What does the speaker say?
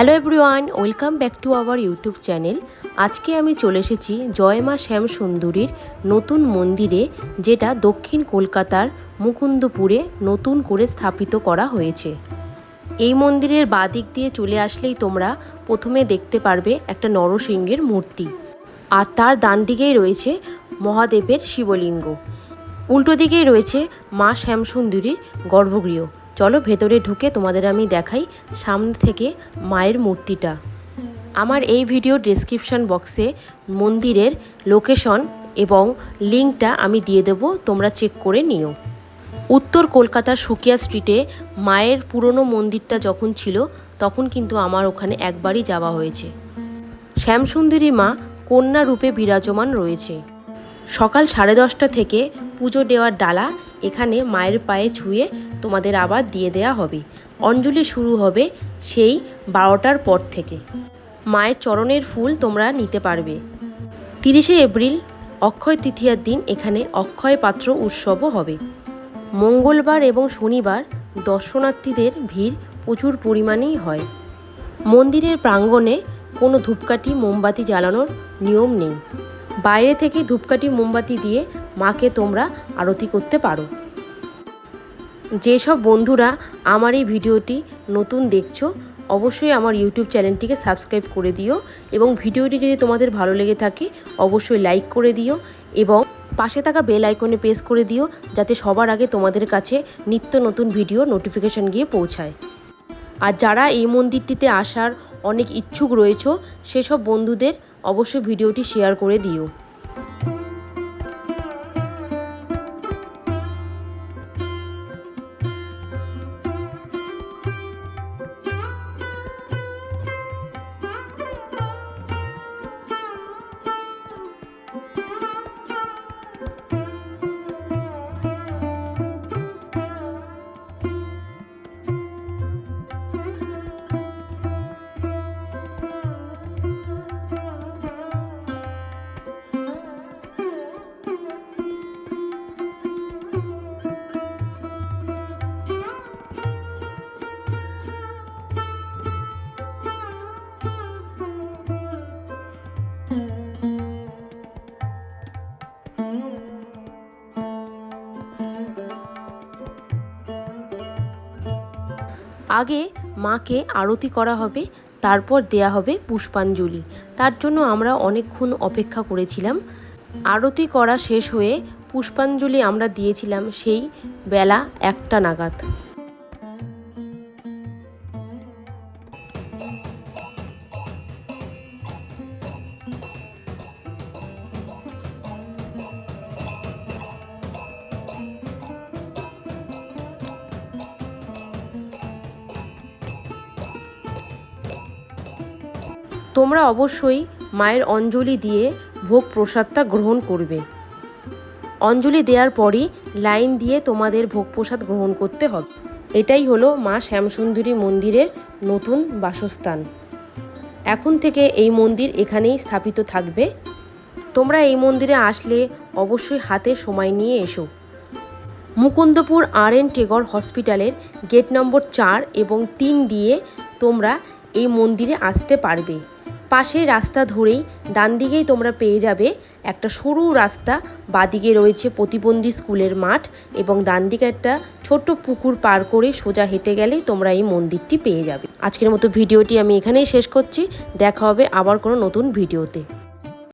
Hello everyone welcome back to our YouTube channel আজকে আমি চলে এসেছি জয়মা শ্যাম সুন্দরীর নতুন মন্দিরে, যেটা দক্ষিণ কলকাতার মুকুন্দপুরে নতুন করে স্থাপিত করা হয়েছে। এই মন্দিরের বাদিক দিয়ে চলে আসলেই তোমরা প্রথমে দেখতে পারবে একটা নরসিংহের মূর্তি। আর তার ডান দিকেই রয়েছে মহাদেবের শিবলিঙ্গ। উল্টো দিকেই রয়েছে মা শ্যামসুন্দরীর গর্ভগৃহ। চলো ভেতরে ঢুকে তোমাদের আমি দেখাই সামনে থেকে মায়ের মূর্তিটা। আমার এই ভিডিও ডেসক্রিপশন বক্সে মন্দিরের লোকেশন এবং লিঙ্কটা আমি দিয়ে দেবো, তোমরা চেক করে নিও। উত্তর কলকাতার সুকিয়া স্ট্রিটে মায়ের পুরনো মন্দিরটা যখন ছিল, তখন কিন্তু আমার ওখানে একবারই যাওয়া হয়েছে। শ্যামসুন্দরী মা কন্যা রূপে বিরাজমান রয়েছে। সকাল সাড়ে দশটা থেকে পুজো দেওয়ার ডালা এখানে মায়ের পায়ে ছুঁয়ে তোমাদের আবার দিয়ে দেয়া হবে। অঞ্জলি শুরু হবে সেই বারোটার পর থেকে। মায়ের চরণের ফুল তোমরা নিতে পারবে। তিরিশে এপ্রিল, অক্ষয় তৃতীয়ার দিন এখানে অক্ষয় পাত্র উৎসবও হবে। মঙ্গলবার এবং শনিবার দর্শনার্থীদের ভিড় প্রচুর পরিমাণেই হয়। মন্দিরের প্রাঙ্গণে কোনো ধূপকাঠি মোমবাতি জ্বালানোর নিয়ম নেই। বাইরে থেকে ধূপকাঠি মোমবাতি দিয়ে মাকে তোমরা আরতি করতে পারো। যেসব বন্ধুরা আমার এই ভিডিওটি নতুন দেখছ, অবশ্যই আমার ইউটিউব চ্যানেলটিকে সাবস্ক্রাইব করে দিও এবং ভিডিওটি যদি তোমাদের ভালো লেগে থাকে, অবশ্যই লাইক করে দিও এবং পাশে থাকা বেল আইকনে প্রেস করে দিও যাতে সবার আগে তোমাদের কাছে নিত্য নতুন ভিডিও নোটিফিকেশন গিয়ে পৌঁছায়। আর যারা এই মন্দিরটিতে আসার অনেক ইচ্ছুক রয়েছে, সেসব বন্ধুদের অবশ্যই ভিডিওটি শেয়ার করে দিও। আগে মাকে আরতি করা হবে, তারপর দেয়া হবে পুষ্পাঞ্জলি। তার জন্য আমরা অনেকক্ষণ অপেক্ষা করেছিলাম। আরতি করা শেষ হয়ে পুষ্পাঞ্জলি আমরা দিয়েছিলাম সেই বেলা একটা নাগাদ। তোমরা অবশ্যই মায়ের অঞ্জলি দিয়ে ভোগ প্রসাদটা গ্রহণ করবে। অঞ্জলি দেওয়ার পরই লাইন দিয়ে তোমাদের ভোগ প্রসাদ গ্রহণ করতে হবে। এটাই হলো মা শ্যামসুন্দরী মন্দিরের নতুন বাসস্থান। এখন থেকে এই মন্দির এখানেই স্থাপিত থাকবে। তোমরা এই মন্দিরে আসলে অবশ্যই হাতে সময় নিয়ে এসো। মুকুন্দপুর আর এন টেগর হসপিটালের গেট নম্বর চার এবং তিন দিয়ে তোমরা এই মন্দিরে আসতে পারবে। পাশের রাস্তা ধরেই ডান দিকেই তোমরা পেয়ে যাবে একটা সরু রাস্তা। বাদিকে রয়েছে প্রতিবন্ধী স্কুলের মাঠ এবং ডান দিকে একটা ছোট্ট পুকুর পার করে সোজা হেঁটে গেলেই তোমরা এই মন্দিরটি পেয়ে যাবে। আজকের মতো ভিডিওটি আমি এখানেই শেষ করছি। দেখা হবে আবার কোনো নতুন ভিডিওতে।